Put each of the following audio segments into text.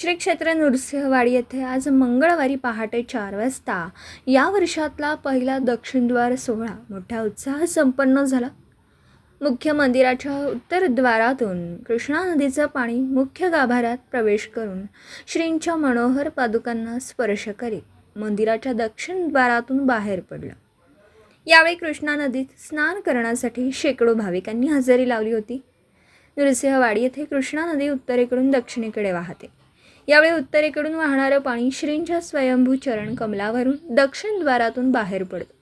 श्री क्षेत्र नृसिंहवाडी येथे आज मंगळवारी पहाटे चार वाजता या वर्षातला पहिला दक्षिणद्वार सोहळा. मोठ्या उत्साहात संपन्न झाला. मुख्य मंदिराच्या उत्तरद्वारातून कृष्णा नदीचं पाणी मुख्य गाभाऱ्यात प्रवेश करून श्रींच्या मनोहर पादुकांना स्पर्श करीत मंदिराच्या दक्षिण द्वारातून बाहेर पडलं. यावेळी कृष्णा नदीत स्नान करण्यासाठी शेकडो भाविकांनी हजेरी लावली होती. नृसिंहवाडी येथे कृष्णा नदी उत्तरेकडून दक्षिणेकडे वाहते. यावेळी उत्तरेकडून वाहणारं पाणी श्रींच्या स्वयंभू चरण कमलावरून दक्षिण द्वारातून बाहेर पडतं.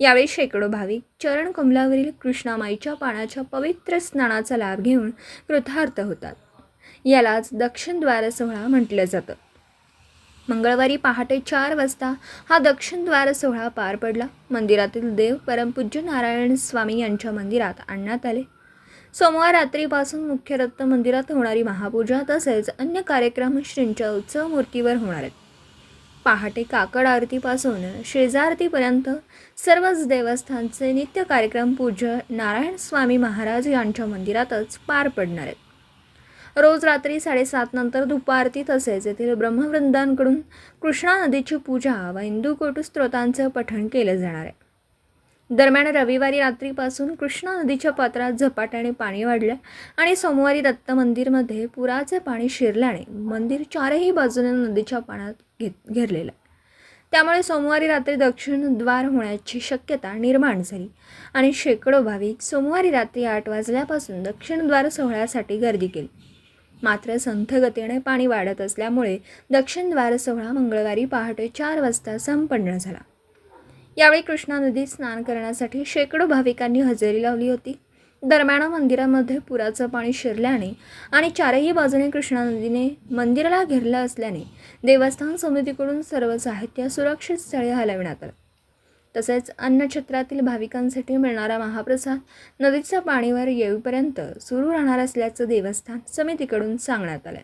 यावेळी शेकडो भाविक चरण कमलावरील कृष्णामाईच्या पाण्याच्या पवित्र स्नानाचा लाभ घेऊन कृतार्थ होतात. यालाच दक्षिण द्वार सोहळा म्हटलं जातं. मंगळवारी पहाटे चार वाजता हा दक्षिण द्वार सोहळा पार पडला. मंदिरातील देव परमपूज्य नारायण स्वामी यांच्या मंदिरात आणण्यात आले. सोमवार रात्रीपासून मुख्य दत्त मंदिरात होणारी महापूजा तसेच अन्य कार्यक्रम श्रींच्या उत्सव मूर्तीवर होणार आहेत. पहाटे काकड आरतीपासून शेजारतीपर्यंत सर्वच देवस्थानचे नित्य कार्यक्रम पूज्य नारायण स्वामी महाराज यांच्या मंदिरातच पार पडणार आहेत. रोज रात्री साडेसात नंतर दुपारती तसेच येथील ब्रह्मवृंदांकडून कृष्णा नदीची पूजा व हिंदू कोटू स्त्रोतांचं पठण केलं जाणार आहे. दरम्यान रविवारी रात्रीपासून कृष्णा नदीच्या पात्रात झपाट्याने पाणी वाढलं आणि सोमवारी दत्त मंदिरमध्ये पुराचे पाणी शिरल्याने मंदिर चारही बाजूने नदीच्या पाण्यात घेत घेरलेलं. आहे त्यामुळे सोमवारी रात्री दक्षिण द्वार होण्याची शक्यता निर्माण झाली आणि शेकडो भाविक सोमवारी रात्री आठ वाजल्यापासून दक्षिण द्वार सोहळ्यासाठी गर्दी केली. मात्र संथगतीने पाणी वाढत असल्यामुळे दक्षिण द्वार सोहळा मंगळवारी पहाटे चार वाजता संपन्न झाला. यावेळी कृष्णा नदीत स्नान करण्यासाठी शेकडो भाविकांनी हजेरी लावली होती. दरम्यान मंदिरामध्ये पुराचं पाणी शिरल्याने आणि चारही बाजूने कृष्णा नदीने मंदिराला घेरलं असल्याने देवस्थान समितीकडून सर्व साहित्य सुरक्षित स्थळी हलविण्यात आलं. तसेच अन्नछत्रातील भाविकांसाठी मिळणारा महाप्रसाद नदीच्या पाणीवर येईपर्यंत सुरू राहणार असल्याचं देवस्थान समितीकडून सांगण्यात आलं